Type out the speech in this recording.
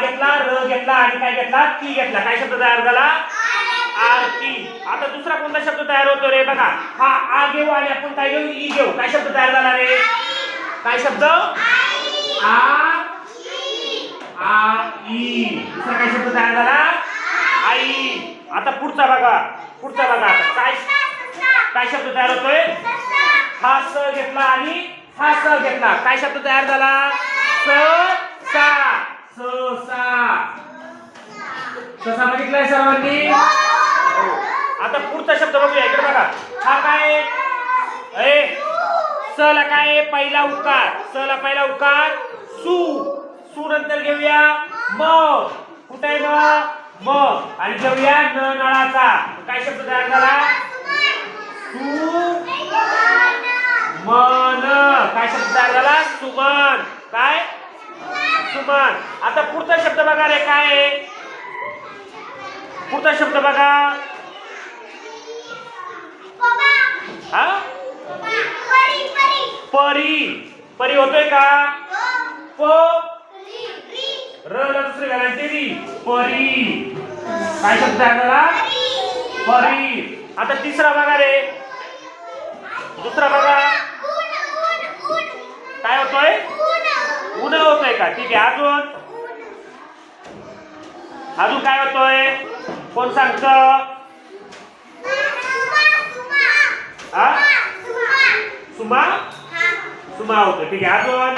घेतला आणि काय घेतला? ती घेतला. काय शब्द तयार झाला? आरती. आता दुसरा कोणता शब्द तयार होतो रे? बघा. हा आ घेऊ आणि आपण काय घेऊ? ई घेऊ. काय शब्द तयार झाला रे? काय शब्द? आ आ ई. दुसरा काय शब्द तयार झाला? आई. आता पुढचा बघा. पुढचा बघा आता. काय काय शब्द तयार होतोय? हा स घेतला आणि हा स घेतला. काय शब्द तयार झाला स सा स सा कसा बघितलाय सर्वांनी? आता पुढचा शब्द बघूया इकडे बघा. हा काय? आहे? ए काय? पहिला उकार. सला पहिला उकार. सु. सु नंतर घेऊया. म. कुठे आहे म? म. आणि घेऊया न नळाचा. काय शब्द तयार झाला? सु. मन. काय शब्द तयार झाला? सुमन. काय? सुमन. आता पुढचा शब्द बघा रे काय आहे? पुढचा शब्द बघा. हा? परी परी. होतोय का? प. र ला दुसरी घालायची री परी. काय शब्द तयार झाला परी. आता तिसरा बघा रे. दुसरा बघा. काय होतोय? उन होतोय का? ठीक आहे अजून? अजून काय होतोय? कोण सांगत हा सुमा सुमा होतोय ठीक आहे अजून